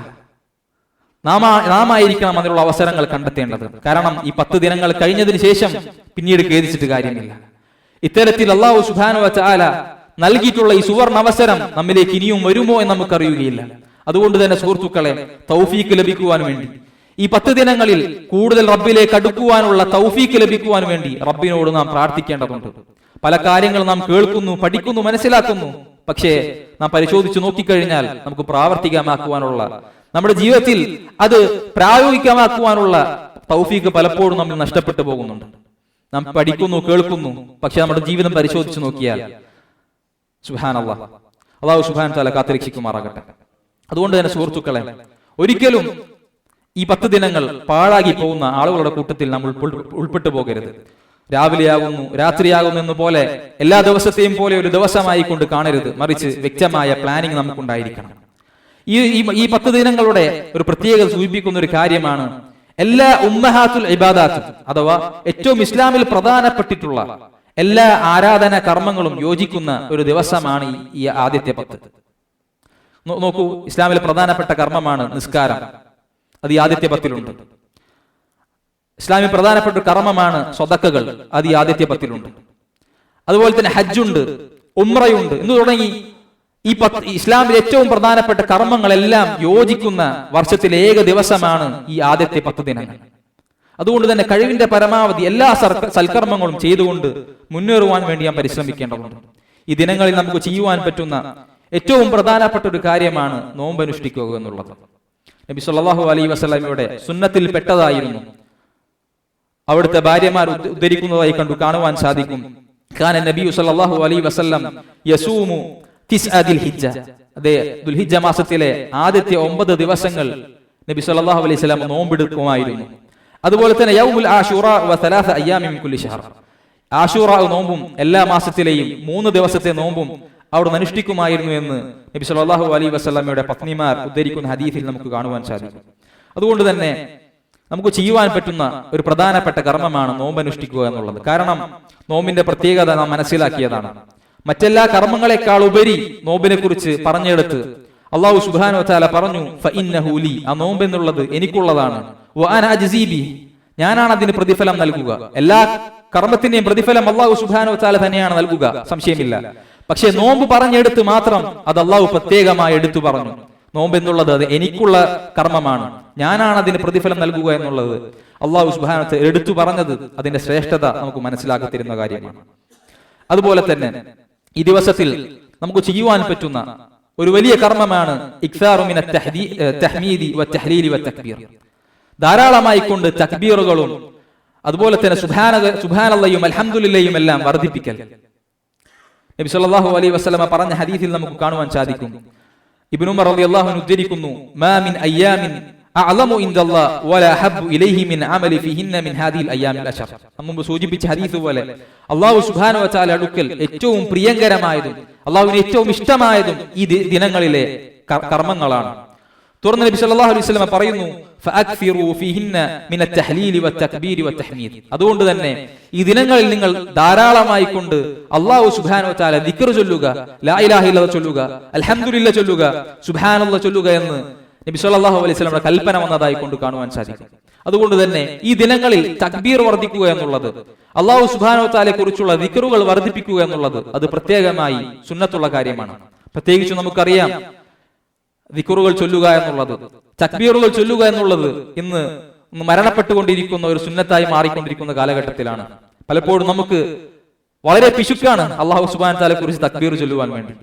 നാം നാം ആയിരിക്കണം അതിനുള്ള അവസരങ്ങൾ കണ്ടെത്തേണ്ടത്. കാരണം ഈ പത്ത് ദിനങ്ങൾ കഴിഞ്ഞതിന് ശേഷം പിന്നീട് ഖേദിച്ചിട്ട് കാര്യമില്ല. ഇത്തരത്തിൽ അള്ളാഹു സുധാന വച്ചാല നൽകിയിട്ടുള്ള ഈ സുവർണ അവസരം നമ്മിലേക്ക് ഇനിയും വരുമോ എന്ന് നമുക്കറിയുകയില്ല. അതുകൊണ്ട് തന്നെ സുഹൃത്തുക്കളെ തൗഫീക്ക് ലഭിക്കുവാൻ വേണ്ടി. ഈ പത്ത് ദിനങ്ങളിൽ കൂടുതൽ റബ്ബിലേക്ക് അടുക്കുവാനുള്ള തൗഫീക്ക് ലഭിക്കുവാൻ വേണ്ടി റബ്ബിനോട് നാം പ്രാർത്ഥിക്കേണ്ടതുണ്ട്. പല കാര്യങ്ങൾ നാം കേൾക്കുന്നു പഠിക്കുന്നു മനസ്സിലാക്കുന്നു. പക്ഷേ നാം പരിശോധിച്ചു നോക്കിക്കഴിഞ്ഞാൽ നമുക്ക് പ്രാവർത്തികമാക്കുവാനുള്ള നമ്മുടെ ജീവിതത്തിൽ അത് പ്രായോഗികമാക്കുവാനുള്ള തൗഫീക്ക് പലപ്പോഴും നമ്മൾ നഷ്ടപ്പെട്ടു പോകുന്നുണ്ട്. നാം പഠിക്കുന്നു കേൾക്കുന്നു പക്ഷെ നമ്മുടെ ജീവിതം പരിശോധിച്ചു നോക്കിയാൽ സുഹാൻ അള്ളാഹ് അള്ളാഹു സുഹാൻ തല കാത്തിരക്ഷിക്കുമാറാകട്ടെ. അതുകൊണ്ട് തന്നെ സുഹൃത്തുക്കളെ ഒരിക്കലും ഈ പത്ത് ദിനങ്ങൾ പാഴാകി പോകുന്ന ആളുകളുടെ കൂട്ടത്തിൽ നമ്മൾ ഉൾപ്പെട്ടു പോകരുത്. രാവിലെയാകുന്നു രാത്രിയാകുന്നു എന്ന് പോലെ എല്ലാ ദിവസത്തെയും പോലെ ഒരു ദിവസമായി കൊണ്ട് കാണരുത്. മറിച്ച് വ്യക്തമായ പ്ലാനിങ് നമുക്കുണ്ടായിരിക്കണം. ഈ ഈ- പത്ത് ദിനങ്ങളുടെ ഒരു പ്രത്യേകത സൂചിപ്പിക്കുന്ന ഒരു കാര്യമാണ് എല്ലാ ഉമ്മഹാത്തുൽ ഇബാദാത്തും അഥവാ ഏറ്റവും ഇസ്ലാമിൽ പ്രധാനപ്പെട്ടിട്ടുള്ള എല്ലാ ആരാധന കർമ്മങ്ങളും യോജിക്കുന്ന ഒരു ദിവസമാണ് ഈ- ആദ്യത്തെ പത്ത്. നോക്കൂ ഇസ്ലാമിലെ പ്രധാനപ്പെട്ട കർമ്മമാണ് നിസ്കാരം. അത് ഈ ആദിത്യ പത്തിലുണ്ട് ഇസ്ലാമിൽ പ്രധാനപ്പെട്ട കർമ്മമാണ് സ്വതക്കകൾ അത് ഈ ആദിത്യ പത്തിലുണ്ട് അതുപോലെ തന്നെ ഹജ്ജുണ്ട് ഉമ്രയുണ്ട് എന്ന് തുടങ്ങി ഈ പത്ത് ഇസ്ലാമിലെ ഏറ്റവും പ്രധാനപ്പെട്ട കർമ്മങ്ങളെല്ലാം യോജിക്കുന്ന വർഷത്തിലെ ഏക ദിവസമാണ് ഈ ആദ്യത്തെ പത്ത് ദിനങ്ങൾ അതുകൊണ്ട് തന്നെ കഴിവിന്റെ പരമാവധി എല്ലാ സൽക്കർമ്മങ്ങളും ചെയ്തുകൊണ്ട് മുന്നേറുവാൻ വേണ്ടി ഞാൻ പരിശ്രമിക്കേണ്ടതുണ്ട്. ഈ ദിനങ്ങളിൽ നമുക്ക് ചെയ്യുവാൻ പറ്റുന്ന ഏറ്റവും പ്രധാനപ്പെട്ട ഒരു കാര്യമാണ് നോമ്പ് അനുഷ്ഠിക്കുക എന്നുള്ളത്. നബി സല്ലല്ലാഹു അലൈഹി വസല്ലമയുടെ സുന്നത്തിൽ പെട്ടതായിരുന്നു. അവിടുത്തെ ഭാര്യമാർ ഉദ്ധരിക്കുന്നതായി കണ്ടു കാണുവാൻ സാധിക്കും. കാന നബി സല്ലല്ലാഹു അലൈഹി വസല്ലം യസൂമു ദിൽഹിജ്ജ. അതെ ദുൽഹിജ്ജ മാസത്തിലെ ആദ്യത്തെ ഒമ്പത് ദിവസങ്ങൾ നബി സല്ലല്ലാഹു അലൈഹി വസല്ലം നോമ്പെടുക്കുമായിരുന്നു. അതുപോലെ തന്നെ യൗമുൽ ആഷൂറ വ അയ്യാമിൻ അയ്യാമി മിൻ കുല്ലി ഷഹർ ആഷൂറ നോമ്പും എല്ലാ മാസത്തിലെയും മൂന്ന് ദിവസത്തെ നോമ്പും അവിടെ അനുഷ്ഠിക്കുമായിരുന്നു എന്ന് നബി സല്ലാഹു അലൈഹി വസല്ലമയുടെ പത്നിമാർ ഉദ്ധരിക്കുന്ന ഹദീഫിൽ നമുക്ക് കാണുവാൻ സാധിക്കും. അതുകൊണ്ട് തന്നെ നമുക്ക് ചെയ്യുവാൻ പറ്റുന്ന ഒരു പ്രധാനപ്പെട്ട കർമ്മമാണ് നോമ്പ് അനുഷ്ഠിക്കുക എന്നുള്ളത്. കാരണം നോമ്പിന്റെ പ്രത്യേകത നാം മനസ്സിലാക്കിയതാണ്. മറ്റെല്ലാ കർമ്മങ്ങളെക്കാൾ ഉപരി നോമ്പിനെ കുറിച്ച് പറഞ്ഞെടുത്ത് അള്ളാഹു സുബാനു വച്ചാല പറഞ്ഞു "ഫഇന്നഹു ലീ." ആ നോമ്പ് എന്നുള്ളത് എനിക്കുള്ളതാണ്. ഞാനാണ് അതിന് പ്രതിഫലം നൽകുക. എല്ലാ കർമ്മത്തിന്റെയും പ്രതിഫലം അള്ളാഹു സുബാനു വച്ചാല തന്നെയാണ് നൽകുക. സംശയമില്ല. പക്ഷെ നോമ്പ് പറഞ്ഞെടുത്ത് മാത്രം അത് അള്ളാഹു പ്രത്യേകമായി എടുത്തു പറഞ്ഞു. നോമ്പ് എന്നുള്ളത് അത് എനിക്കുള്ള കർമ്മമാണ്. ഞാനാണ് അതിന് പ്രതിഫലം നൽകുക എന്നുള്ളത്. അള്ളാഹു സുബാനത്ത് എടുത്തു പറഞ്ഞത് അതിന്റെ ശ്രേഷ്ഠത നമുക്ക് മനസ്സിലാക്കതിരുന്ന കാര്യമാണ്. അതുപോലെ തന്നെ ഈ ദിവസത്തിൽ നമുക്ക് ചെയ്യുവാൻ പറ്റുന്ന ഒരു വലിയ കർമ്മമാണ് ധാരാളമായി കൊണ്ട് തക്ബീറുകളും അതുപോലെ തന്നെ സുബാന സുബാനല്ലയും അലഹമുല്ലയും എല്ലാം വർദ്ധിപ്പിക്കൽ. നബി സല്ലല്ലാഹു അലൈഹി വസല്ലമ പറഞ്ഞ ഹദീസിൽ നമുക്ക് കാണുവാൻ സാധിക്കും. ഇബ്നു ഉമർ റളിയല്ലാഹു അൻഹു ഉദ്ധരിക്കുന്നു മാ മിൻ അയ്യാമിൻ അഅലമു ഇൻദല്ലാഹ് വലാ ഹബ്ബു ഇലൈഹി മിൻ അമലി ഫീഹിന്ന മിൻ ഹാദിഹിൽ അയ്യാമിൽ അശർ. മുമ്പ് സൂചിപ്പിച്ച ഹദീസ് പോലെ അല്ലാഹു സുബ്ഹാനഹു വ തആല അടുക്കൽ ഏറ്റവും പ്രിയങ്കരമായതും അല്ലാഹുവിന് ഏറ്റവും ഇഷ്ടമായതും ഈ ദിനങ്ങളിലെ കർമ്മങ്ങളാണ്. തുറന്ന് നബി സല്ലല്ലാഹു അലൈഹി വസല്ലം പറയുന്നു ഫഅക്ഫിറു ഫീഹിന്ന മിന തഹ്ലീലി വത്തക്ബീരി വത്തഹ്മീദ് അതുകൊണ്ട് തന്നെ ഈ ദിനങ്ങളിൽ നിങ്ങൾ ധാരാളമായി കൊണ്ട് അല്ലാഹു സുബ്ഹാനഹു വതആല ദിക്ർ ചൊല്ലുക ലാ ഇലാഹ ഇല്ലല്ലാഹ് ചൊല്ലുക അൽഹംദുലില്ലാഹ് ചൊല്ലുക സുബ്ഹാനല്ലാഹ് ചൊല്ലുക എന്ന് നബി സല്ലല്ലാഹു അലൈഹി വസല്ലമയുടെ കൽപ്പന വന്നതായി കൊണ്ട് കാണുവാൻ സാധിക്കും. അതുകൊണ്ട് തന്നെ ഈ ദിനങ്ങളിൽ തക്ബീർ വർദ്ധിക്കുക എന്നുള്ളത് അള്ളാഹു സുബ്ഹാനഹു വതആലയെ കുറിച്ചുള്ള ദിക്റുകൾ വർദ്ധിപ്പിക്കുക എന്നുള്ളത് അത് പ്രത്യേകമായി സുന്നത്തുള്ള കാര്യമാണ്. പ്രത്യേകിച്ച് നമുക്കറിയാം ദിക്കുറുകൾ ചൊല്ലുക എന്നുള്ളത് തക്ബീറുകൾ ചൊല്ലുക എന്നുള്ളത് ഇന്ന് മരണപ്പെട്ടുകൊണ്ടിരിക്കുന്ന ഒരു സുന്നത്തായി മാറിക്കൊണ്ടിരിക്കുന്ന കാലഘട്ടത്തിലാണ്. പലപ്പോഴും നമുക്ക് വളരെ പിശുക്കാണ് അള്ളാഹു സുബാൻ താലെ കുറിച്ച് തക്ബീർ ചൊല്ലുവാൻ വേണ്ടി.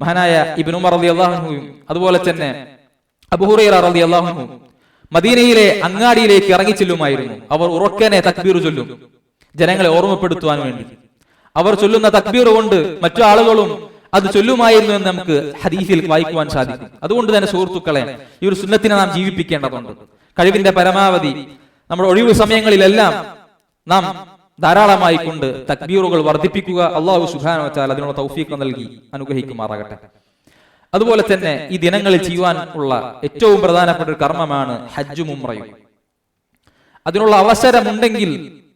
മഹാനായ ഇബിനുമർ റളി അള്ളാഹുനും അതുപോലെ തന്നെ അബുഹുറൈർ അലി അള്ളാഹുനും മദീനയിലെ അങ്ങാടിയിലേക്ക് ഇറങ്ങി ചെല്ലുമായിരുന്നു അവർ ഉറക്കനെ തക്ബീർ ചൊല്ലും ജനങ്ങളെ ഓർമ്മപ്പെടുത്തുവാൻ വേണ്ടി. അവർ ചൊല്ലുന്ന തക്ബീർ കൊണ്ട് മറ്റു ആളുകളും അത് ചൊല്ലുമായിരുന്നു എന്ന് നമുക്ക് ഹദീഫിൽ വായിക്കുവാൻ സാധിക്കും. അതുകൊണ്ട് തന്നെ സുഹൃത്തുക്കളെ ഈ ഒരു സുന്നത്തിനെ നാം ജീവിപ്പിക്കേണ്ടതുണ്ട്. കഴിവിന്റെ പരമാവധി നമ്മുടെ ഒഴിവ് സമയങ്ങളിലെല്ലാം നാം ധാരാളമായി കൊണ്ട് തക്ബീറുകൾ വർദ്ധിപ്പിക്കുക അള്ളാഹു സുഖാന വെച്ചാൽ അതിനുള്ള തൗഫീഖ് നൽകി അനുഗ്രഹിക്കുമാറാകട്ടെ. അതുപോലെ തന്നെ ഈ ദിനങ്ങളിൽ ചെയ്യുവാൻ ഉള്ള ഏറ്റവും പ്രധാനപ്പെട്ട ഒരു കർമ്മമാണ് ഹജ്ജും ഉമ്രയും അതിനുള്ള അവസരമുണ്ടെങ്കിൽ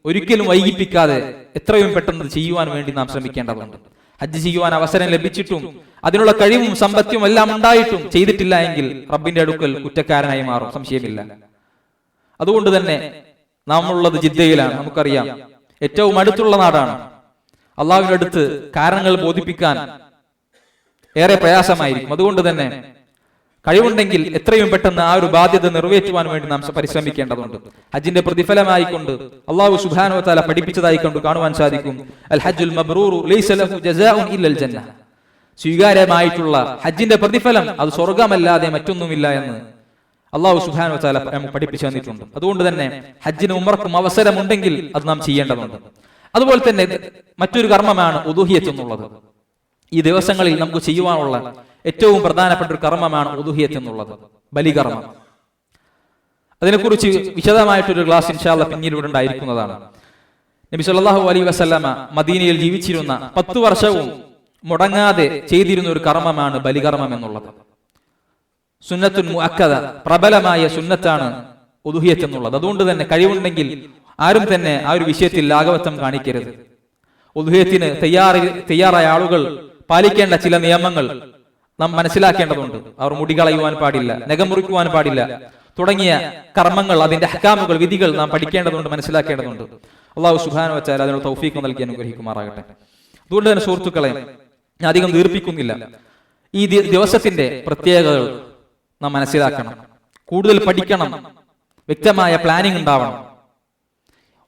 ഒരിക്കലും വൈകിപ്പിക്കാതെ എത്രയും പെട്ടെന്ന് ചെയ്യുവാൻ വേണ്ടി നാം ശ്രമിക്കേണ്ടതുണ്ട്. ഹജ്ജ് ചെയ്യുവാൻ അവസരം ലഭിച്ചിട്ടും അതിനുള്ള കഴിവും സമ്പത്തും എല്ലാം ഉണ്ടായിട്ടും ചെയ്തിട്ടില്ല എങ്കിൽ റബ്ബിന്റെ അടുക്കൽ കുറ്റക്കാരനായി മാറും. സംശയമില്ല. അതുകൊണ്ട് തന്നെ നാം ഉള്ളത് ജിദ്ദയിലാണ്. നമുക്കറിയാം. ഏറ്റവും അടുത്തുള്ള നാടാണ്. അള്ളാഹുവിനടുത്ത് കാരണങ്ങൾ ബോധിപ്പിക്കാൻ ഏറെ പ്രയാസമായിരിക്കും. അതുകൊണ്ട് തന്നെ കഴിവുണ്ടെങ്കിൽ എത്രയും പെട്ടെന്ന് ആ ഒരു ബാധ്യത നിറവേറ്റുവാൻ വേണ്ടി നാം പരിശ്രമിക്കേണ്ടതുണ്ട്. ഹജ്ജിന്റെ പ്രതിഫലമായി കൊണ്ട് അള്ളാഹു വതആല പഠിപ്പിച്ചതായി കൊണ്ട് കാണുവാൻ സാധിക്കും. അൽ ഹജ്ജുൽ മബ്രൂറു ഇല്ലൽ ജന്ന. സ്വീകാര്യമായിട്ടുള്ള ഹജ്ജിന്റെ പ്രതിഫലം അത് സ്വർഗമല്ലാതെ മറ്റൊന്നുമില്ല എന്ന് അള്ളാഹു വതആല നമുക്ക് പഠിപ്പിച്ചു തന്നിട്ടുണ്ട്. അതുകൊണ്ട് തന്നെ ഹജ്ജിന് ഉമർക്കും അവസരമുണ്ടെങ്കിൽ അത് നാം ചെയ്യേണ്ടതുണ്ട്. അതുപോലെ തന്നെ മറ്റൊരു കർമ്മമാണ് ഉദുഹിയത്ത് എന്നുള്ളത്. ഈ ദിവസങ്ങളിൽ നമുക്ക് ചെയ്യുവാനുള്ള ഏറ്റവും പ്രധാനപ്പെട്ട ഒരു കർമ്മമാണ് ഉദുഹിയത്ത് എന്നുള്ളത് ബലികർമ്മം. അതിനെക്കുറിച്ച് വിശദമായിട്ടൊരു ക്ലാസ് ഇൻഷാല്ല പിന്നീട് ഉണ്ടായിരിക്കുന്നതാണ്. നബി സല്ലാഹു അലൈഹി വസല്ലമ മദീനയിൽ ജീവിച്ചിരുന്ന പത്തു വർഷവും മുടങ്ങാതെ ചെയ്തിരുന്ന ഒരു കർമ്മമാണ് ബലികർമ്മം എന്നുള്ളത്. സുന്നത്തുൻ അക്കത പ്രബലമായ സുന്നത്താണ് ഉദുഹിയത്ത് എന്നുള്ളത്. അതുകൊണ്ട് തന്നെ കഴിവുണ്ടെങ്കിൽ ആരും തന്നെ ആ ഒരു വിഷയത്തിൽ ലാഘവത്വം കാണിക്കരുത്. ഉദുഹയത്തിന് തയ്യാറി തയ്യാറായ ആളുകൾ പാലിക്കേണ്ട ചില നിയമങ്ങൾ നാം മനസ്സിലാക്കേണ്ടതുണ്ട്. അവർ മുടി കളയുവാൻ പാടില്ല നഖം മുറിക്കുവാൻ പാടില്ല. തുടങ്ങിയ കർമ്മങ്ങൾ അതിന്റെ ഹക്കാമുകൾ വിധികൾ നാം പഠിക്കേണ്ടതുണ്ട് മനസ്സിലാക്കേണ്ടതുണ്ട്. അള്ളാഹു സുഹാന വെച്ചാൽ അതിനുള്ള തൗഫീഖ് നൽകി അനുഗ്രഹിക്കുമാറാകട്ടെ. അതുകൊണ്ട് തന്നെ സുഹൃത്തുക്കളെ ഞാൻ അധികം ദീർപ്പിക്കുന്നില്ല. ഈ ദിവസത്തിന്റെ പ്രത്യേകതകൾ നാം മനസ്സിലാക്കണം. കൂടുതൽ പഠിക്കണം. വ്യക്തമായ പ്ലാനിംഗ് ഉണ്ടാവണം.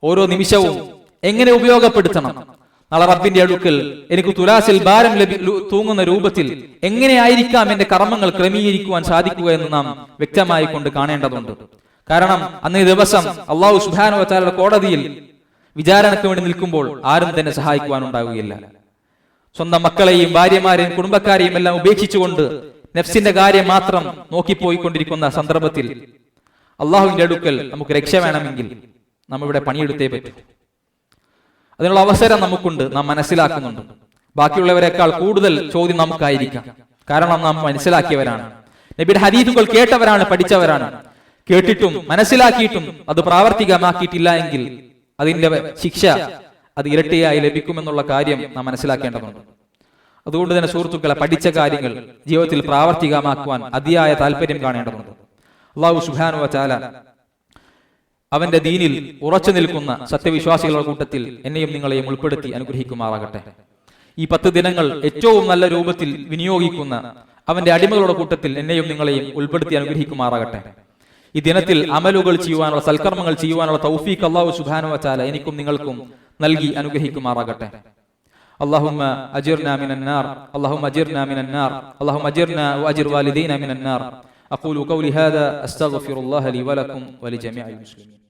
ഓരോ നിമിഷവും എങ്ങനെ ഉപയോഗപ്പെടുത്തണം. നാളെ റബ്ബിന്റെ അടുക്കൽ എനിക്ക് തുലാസിൽ ഭാരം ലഭി തൂങ്ങുന്ന രൂപത്തിൽ എങ്ങനെയായിരിക്കാം എന്റെ കർമ്മങ്ങൾ ക്രമീകരിക്കുവാൻ സാധിക്കുക എന്ന് നാം വ്യക്തമായി കൊണ്ട് കാണേണ്ടതുണ്ട്. കാരണം അന്നേ ദിവസം അള്ളാഹു സുഹാൻ വച്ചാലുള്ള കോടതിയിൽ വിചാരണയ്ക്ക് വേണ്ടി നിൽക്കുമ്പോൾ ആരും തന്നെ സഹായിക്കുവാൻ ഉണ്ടാവുകയില്ല. സ്വന്തം മക്കളെയും ഭാര്യമാരെയും കുടുംബക്കാരെയും എല്ലാം ഉപേക്ഷിച്ചുകൊണ്ട് നെഫ്സിന്റെ കാര്യം മാത്രം നോക്കിപ്പോയിക്കൊണ്ടിരിക്കുന്ന സന്ദർഭത്തിൽ അള്ളാഹുവിന്റെ അടുക്കൽ നമുക്ക് രക്ഷ വേണമെങ്കിൽ നാം ഇവിടെ പണിയെടുത്തേ പറ്റൂ. അതിനുള്ള അവസരം നമുക്കുണ്ട് നാം മനസ്സിലാക്കുന്നുണ്ട്. ബാക്കിയുള്ളവരെക്കാൾ കൂടുതൽ ചോദ്യം നമുക്കായിരിക്കാം. കാരണം നാം മനസ്സിലാക്കിയവരാണ്. നബിയുടെ ഹദീസുകൾ കേട്ടവരാണ് പഠിച്ചവരാണ്. കേട്ടിട്ടും മനസ്സിലാക്കിയിട്ടും അത് പ്രാവർത്തികമാക്കിയിട്ടില്ല എങ്കിൽ അതിന്റെ ശിക്ഷ അത് ഇരട്ടിയായി ലഭിക്കുമെന്നുള്ള കാര്യം നാം മനസ്സിലാക്കേണ്ടതുണ്ട്. അതുകൊണ്ട് തന്നെ സുഹൃത്തുക്കളെ പഠിച്ച കാര്യങ്ങൾ ജീവിതത്തിൽ പ്രാവർത്തികമാക്കുവാൻ അതിയായ താല്പര്യം കാണേണ്ടതുണ്ട്. അള്ളാഹു സുഹാനുവ ചാല അവന്റെ ദീനിൽ ഉറച്ചു നിൽക്കുന്ന സത്യവിശ്വാസികളുടെ കൂട്ടത്തിൽ എന്നെയും നിങ്ങളെയും ഉൾപ്പെടുത്തി അനുഗ്രഹിക്കുമാറാകട്ടെ ഈ പത്ത് ദിനങ്ങൾ ഏറ്റവും നല്ല രൂപത്തിൽ വിനിയോഗിക്കുന്ന അവന്റെ അടിമകളുടെ കൂട്ടത്തിൽ എന്നെയും നിങ്ങളെയും ഉൾപ്പെടുത്തി അനുഗ്രഹിക്കുമാറാകട്ടെ ഈ ദിനത്തിൽ അമലുകൾ ചെയ്യുവാനുള്ള സൽക്കർമ്മങ്ങൾ ചെയ്യുവാനുള്ള തൗഫീഖ് അള്ളാഹു സുബാനു വച്ചാല എനിക്കും നിങ്ങൾക്കും നൽകി അനുഗ്രഹിക്കുമാറാകട്ടെ اللهم أجرنا من النار اللهم أجرنا من النار اللهم أجرنا وأجر والدينا من النار أقول قولي هذا أستغفر الله لي ولكم ولجميع المسلمين.